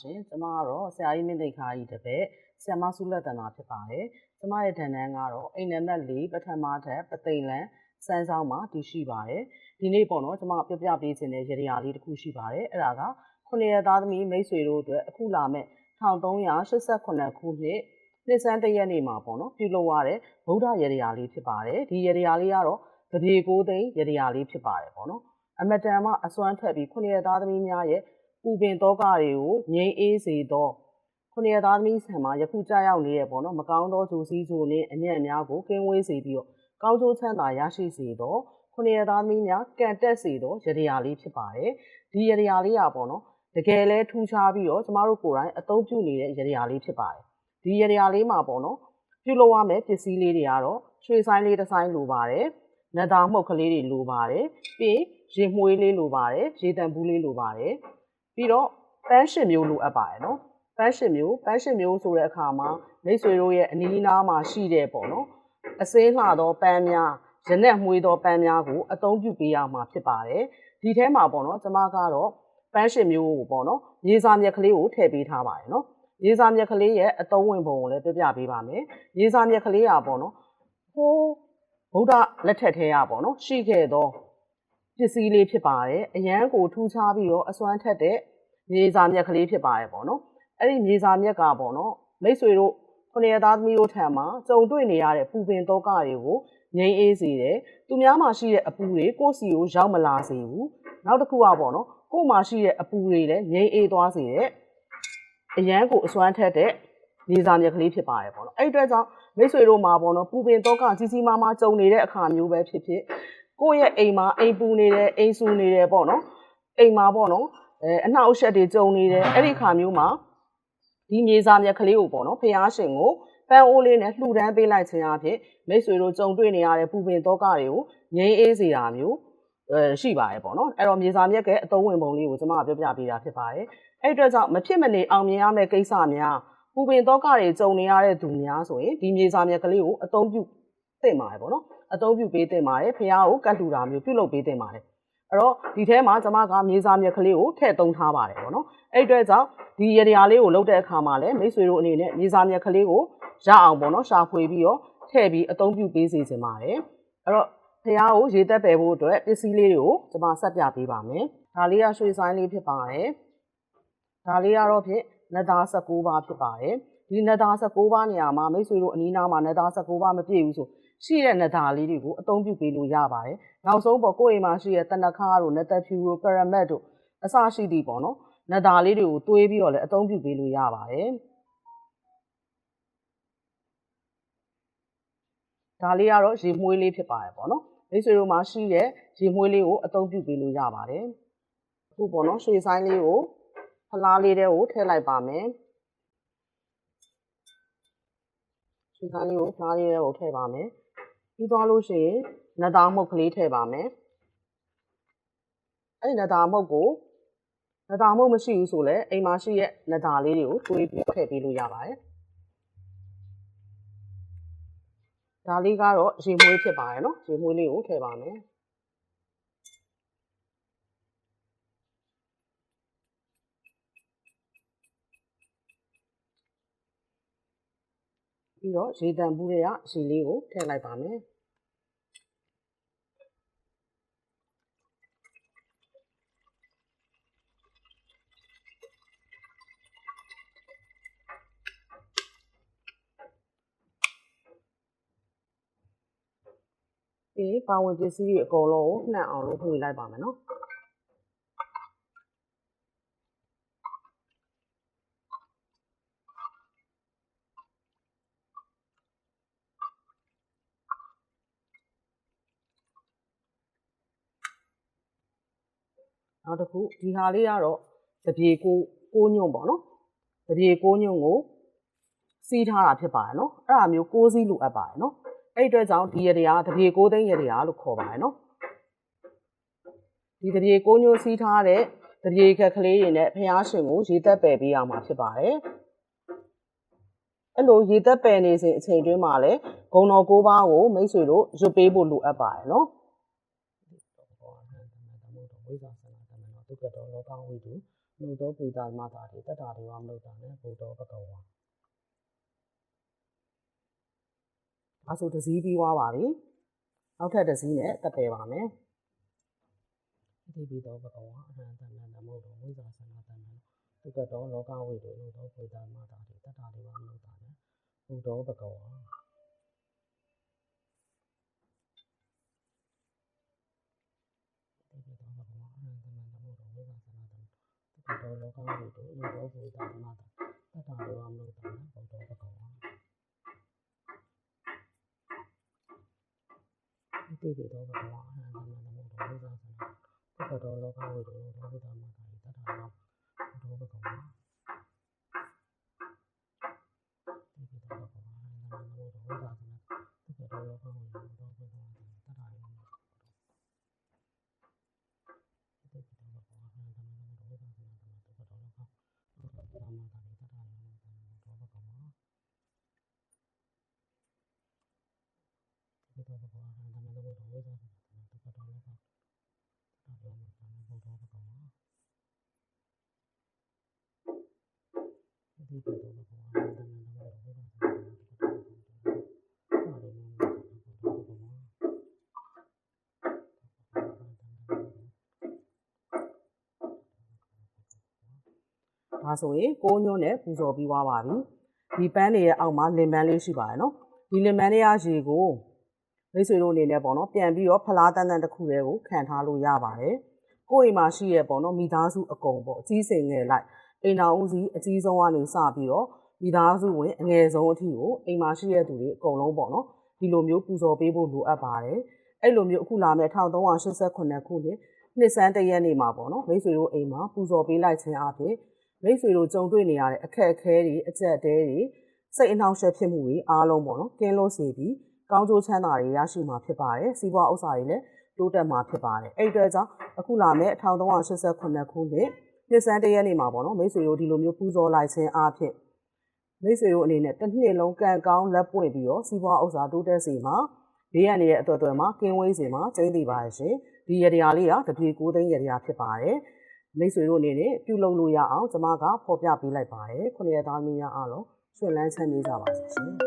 ရှင်ကျမကတော့ဆရာကြီးမင်းသိခါကြီးတပည့်ဆရာမဆုလက်တနာဖြစ်ပါတယ်ကျမရဲ့ဌာနန်းကတော့အိမ်နံပါတ်၄ပထမထပ်ပသိမ်လန်စမ်းဆောင်မှာတည်ရှိပါတယ်ဒီနေ့ပေါ့နော်ကျမပြပြပေးခြင်းတဲ့ရရလေးတစ်ခုရှိပါတယ်အဲ့ဒါကခုနှစ်ရသားသမီးမိတ်ဆွေတို့အတွက်အခုလာမဲ့1388ခုနှစ်နှစ်စန်းတရက်နေ့မှာပေါ့နော်ပြုလုပ်ရတဲ့ဗုဒ္ဓရရလေးဖြစ်ပါတယ်ဒီရရလေးကတော့တပြေကိုသိန်းရရလေးဖြစ်ပါတယ်ပေါ့နော်အမတန်မှအစွမ်းထက်ပြီးခုနှစ်ရသားသမီးများရဲ့ ပူပင်တောကတွေကိုငြိမ်းအေးစေသောခုနှစ်ရသားသမီးဆံမှာယခုကြာရောက်နေတဲ့ပေါ့နော်မကောင်းသောဂျိုစီးဂျိုနဲ့အညံ့အများကိုကင်းဝေးစေပြီးတော့ကောင်းကျိုးချမ်းသာရရှိစေသောခုနှစ်ရသားသမီးများကံတက်စေသောရရလေးဖြစ်ပါတယ်ဒီရရလေးอ่ะပေါ့နော်တကယ်လဲထူးခြားပြီးတော့ကျမတို့ကိုယ်တိုင်အသုံးပြုနေတဲ့ရရလေးဖြစ်ပါတယ်ဒီရရလေးမှာပေါ့နော်ပြုလုပ်ရမယ့်ပစ္စည်းလေးတွေကတော့ရွှေဆိုင်လေးတစ်ဆိုင်လိုပါတယ်နတ်သားမှုတ်ကလေးတွေလိုပါတယ်ပြီးရေမွှေးလေးလိုပါတယ်ရေတံဘူးလေးလိုပါတယ် ပြီးတော့ပန်းရှင်မျိုးလိုအပ်ပါတယ်နော်ပန်းရှင်မျိုးပန်းရှင်မျိုးဆိုတဲ့အခါမှာမိတ်ဆွေတို့ရဲ့အနီးနားမှာရှိတဲ့ပေါ့နော်အစင်းလှသောပန်းများရနက်မွေးသောပန်းများကိုအသုံးပြုပေးရမှာဖြစ်ပါတယ်ဒီထဲမှာပေါ့နော်ကျမကတော့ပန်းရှင်မျိုးကိုပေါ့နော်ရေစာမြက်ကလေးကိုထည့်ပေးထားပါတယ်နော်ရေစာမြက်ကလေးရဲ့အသုံးဝင်ပုံကိုလည်းပြပြပေးပါမယ်ရေစာမြက်ကလေးอ่ะပေါ့နော်ဟိုးဗုဒ္ဓလက်ထက်ထဲอ่ะပေါ့နော်ရှိခဲ့သော ပစ္စည်းလေးဖြစ်ပါတယ်အရန်ကိုထူးခြားပြီးတော့အစွမ်းထက်တဲ့မြေစာမြက်ကလေးဖြစ်ပါတယ်ပေါ့နော်အဲ့ဒီမြေစာမြက်ကပေါ့နော်မိတ်ဆွေတို့ခုနှစ်ရသားသမီးတို့ထံမှာကြုံတွေ့နေရတဲ့ပူပင်တောကတွေကိုငြိမ်းအေးစေတယ်သူများမှာရှိတဲ့အပူတွေကိုယ့်စီကိုရောက်မလာစေဘူးနောက်တစ်ခုကပေါ့နော်ကိုယ်မှာရှိတဲ့အပူတွေလည်းငြိမ်းအေးသွားစေတယ်အရန်ကိုအစွမ်းထက်တဲ့မြေစာမြက်ကလေးဖြစ်ပါတယ်ပေါ့နော်အဲ့ဒီအတွက်ကြောင့်မိတ်ဆွေတို့မှာပေါ့နော်ပူပင်တောကကြီးကြီးမားမားကြုံနေတဲ့အခါမျိုးပဲဖြစ်ဖြစ် ကိုယ့်ရဲ့အိမ်မှာအိမ်ပူနေတယ်အိမ်ဆူနေတယ်ပေါ့နော်အိမ်မှာပေါ့နော်အဲအနှောက်အယှက်တွေကြုံနေတယ်အဲ့ဒီအခါမျိုးမှာဒီမြေစာမြက်ကလေးကိုပေါ့နော်ဖျားရှင်ကိုပန်းအိုးလေးနဲ့လှူဒန်းပေးလိုက်ခြင်းအဖြစ်မိတ်ဆွေတို့ကြုံတွေ့နေရတဲ့ပူပင်တောကတွေကိုငြိမ်းအေးစေတာမျိုးအဲရှိပါတယ်ပေါ့နော်အဲ့တော့မြေစာမြက်ကအသုံးဝင်ပုံလေးကိုကျွန်မကပြောပြပေးတာဖြစ်ပါတယ်အဲ့အတွက်ကြောင့်မဖြစ်မနေအောင်မြင်ရမယ့်ကိစ္စများပူပင်တောကတွေကြုံနေရတဲ့သူများဆိုရင်ဒီမြေစာမြက်ကလေးကိုအသုံးပြုသင့်ပါတယ်ပေါ့နော် အသုံးပြုပေးသင့်ပါတယ်ဖះကိုကတ်လှူတာမျိုးပြုလုပ်ပေးသင့်ပါတယ်အဲ့တော့ဒီထဲမှာကျွန်မကမြေစာမြက်ကလေးကိုထည့်သုံးထားပါတယ်ပေါ့နော်အဲ့အတွက်ကြောင့်ဒီရရာလေးကိုလုပ်တဲ့အခါမှာလည်းမိတ်ဆွေတို့အနေနဲ့မြေစာမြက်ကလေးကိုရအောင်ပေါ့နော်ရှာဖွေပြီးတော့ထည့်ပြီးအသုံးပြုပေးစေချင်ပါတယ်အဲ့တော့ဖះကိုရေသက်ပယ်ဖို့အတွက်ပစ္စည်းလေးတွေကိုကျွန်မဆက်ပြပေးပါမယ်ဒါလေးကရွှေဆိုင်လေးဖြစ်ပါတယ်ဒါလေးကတော့ဖြင့်နတ်သား16ပါးဖြစ်ပါတယ်ဒီနတ်သား16ပါးနေရာမှာမိတ်ဆွေတို့အနီးနားမှာနတ်သား16ပါးမပြည့်ဘူးဆို ရှိတဲ့နတ်သားလေးတွေကိုအသုံးပြုပေးလို့ရပါတယ်နောက်ဆုံးပေါ့ကိုယ့်အိမ်မှာရှိတဲ့တနခါတို့နတ်သက်ဖြူတို့ကရမက်တို့အစရှိသည်ပေါ့နော်နတ်သားလေးတွေကိုတွေးပြီးတော့လည်းအသုံးပြုပေးလို့ရပါတယ်ဒါလေးကတော့ရေမွှေးလေးဖြစ်ပါတယ်ပေါ့နော်မိတ်ဆွေတို့မှာရှိတဲ့ရေမွှေးလေးကိုအသုံးပြုပေးလို့ရပါတယ်အခုပေါ့နော်ရွှေဆိုင်လေးကိုဖလားလေးတွေကိုထည့်လိုက်ပါမယ်ရွှေဆိုင်လေးကိုဖလားလေးတွေကိုထည့်ပါမယ် ပြီးသွားလို့ရှိရင်နတ်သားမှုတ်ကလေးထည့်ပါမယ်အဲ့ဒီနတ်သားမှုတ်ကိုနတ်သားမှုတ်မရှိဘူးဆိုလည်းအိမ်မှာရှိတဲ့နတ်သားလေးတွေကိုတွေးပြီးထည့်ပေးလို့ရပါတယ်ဒါလေးကတော့ရေမွေးဖြစ်ပါတယ်နော်ရေမွေးလေးကိုထည့်ပါမယ်ပြီးတော့ရေတံပူးတွေကရေလေးကိုထည့်လိုက်ပါမယ် ပြီးပါဝင်ပစ္စည်းတွေအကုန်လုံးကိုနှံ့အောင်လို့ဖွေလိုက်ပါမယ်နော်နောက်တစ်ခုဒီဟာလေးကတော့တပြေကိုကိုညွန့်ပေါ့နော်တပြေကိုညွန့်ကိုစီးထားတာဖြစ်ပါတယ်နော်အဲ့ဒါမျိုးကိုးစီးလိုအပ်ပါတယ်နော် အဲ့အတွက်ကြောင့်ဒီရတရားတပြေကိုသိန်းရတရားလို့ခေါ်ပါတယ်နော်ဒီတပြေကိုညိုစီးထားတဲ့တပြေခက်ကလေးတွေနဲ့ဖျားရှင်ကိုရေသက်ပယ်ပေးရမှာဖြစ်ပါတယ်အဲ့လိုရေသက်ပယ်နေစဉ်အချိန်တွင်းမှာလဲဂုံတော်၉ပါးကိုမိတ်ဆွေတို့ရွတ်ပေးဖို့လိုအပ်ပါတယ်နော်ဝိဇာဆနာတမနောတုက္ကတောလောကဝိတုနှုတ်သောပိတာမတာတိတတ္တာဒေဝမနုဿာနဲ့ဘုဒ္ဓဘဂဝါ ။ဒါဆိုတစ်စည်းပြီးွားပါပြီ။နောက်ထပ်တစ်စည်းနဲ့တက်ပယ်ပါမယ်။ဒီပြီးတော့ဘဂဝါအနန္တနန္ဒမုတ်တော်ဝိဇာသနာတမန်သူကတော့လောကဝိတုလို့တော့ဘုရားမတာတွေတတတွေပါမလို့တာနဲ့ဘုတော်ဘဂဝါတော်လောကဝိတုလို့တော့ဘုရားမတာတတတွေပါမလို့တာနဲ့ဘုတော်ဘဂဝါ တိတိသောဘာဝအနန္တမနမောတောဝိသသနာပတ္တောလောကဝိရောလောဘုဒ္ဓမာတာယတထာနောဘုဒ္ဓဘဂဝါ တော်ဘဂဝါဟံသမ္မလောဘဒေါသသမ္မတပတော်လောကတတော်လောကသမ္မဘုဒ္ဓဘဂဝါဒီကတော်ဘဂဝါဟံသမ္မလောဘဒေါသသမ္မတပတော်လောကတတော်လောကသမ္မဘုဒ္ဓဘဂဝါဒါဆိုရင်ကိုညွန်းနဲ့ပူဇော်ပြီးွားပါပြီဒီပန်းတွေရဲ့အောက်မှာလင်ပန်းလေးရှိပါတယ်နော်ဒီလင်ပန်းလေးရရေကို မိတ်ဆွေတို့အနေနဲ့ပေါ့နော်ပြန်ပြီးတော့ဖလားတန်းတန်းတစ်ခုတည်းကိုခံထားလို့ရပါတယ်ကိုယ့်အိမ်မှာရှိရပေါ့နော်မိသားစုအကုန်ပေါ့အကြီးစိန်ငယ်လိုက်အိမ်တော်ဦးစီးအကြီးဆုံးကနေစပြီးတော့မိသားစုဝင်အငယ်ဆုံးအထိကိုအိမ်မှာရှိရသူတွေအကုန်လုံးပေါ့နော်ဒီလိုမျိုးပူဇော်ပေးဖို့လိုအပ်ပါတယ်အဲ့လိုမျိုးအခုလာမယ့်1389ခုနှစ်နှစ်စန်းတရက်နေ့မှာပေါ့နော်မိတ်ဆွေတို့အိမ်မှာပူဇော်ပေးလိုက်ခြင်းအပြင်မိတ်ဆွေတို့ကြုံတွေ့နေရတဲ့အခက်အခဲတွေအကျက်တဲတွေစိတ်အနှောင့်အယှက်ဖြစ်မှုတွေအားလုံးပေါ့နော်ကင်းလို့စေပြီး ကောင်းကျိုးချမ်းသာတွေရရှိမှာဖြစ်ပါတယ်စီးပွားဥစ္စာတွေလည်းတိုးတက်မှာဖြစ်ပါတယ်အဲ့ဒီအတွက်ကြောင့်အခုလာမယ့်1389ခုနှစ်နှစ်စန်းတရက်နေ့မှာပေါ့နော်မိတ်ဆွေတို့ဒီလိုမျိုးပူဇော်လိုက်ခြင်းအားဖြင့်မိတ်ဆွေတို့အနေနဲ့တစ်နှစ်လုံးကံကောင်းလက်ပွင့်ပြီးတော့စီးပွားဥစ္စာတိုးတက်စေမှာဘေးရန်ရဲ့အတွက်အတွက်မှာကင်းဝေးစေမှာကျင်းတည်ပါရဲ့ရှင်ဒီရတရားလေးကတပြေကိုသိန်းရတရားဖြစ်ပါတယ်မိတ်ဆွေတို့အနေနဲ့ပြုလုပ်လို့ရအောင်ကျွန်မကဖော်ပြပေးလိုက်ပါတယ်ခုနှစ်ရက်သားမင်းများအားလုံးဆွေလန်းချမ်းမြေ့ကြပါစေရှင်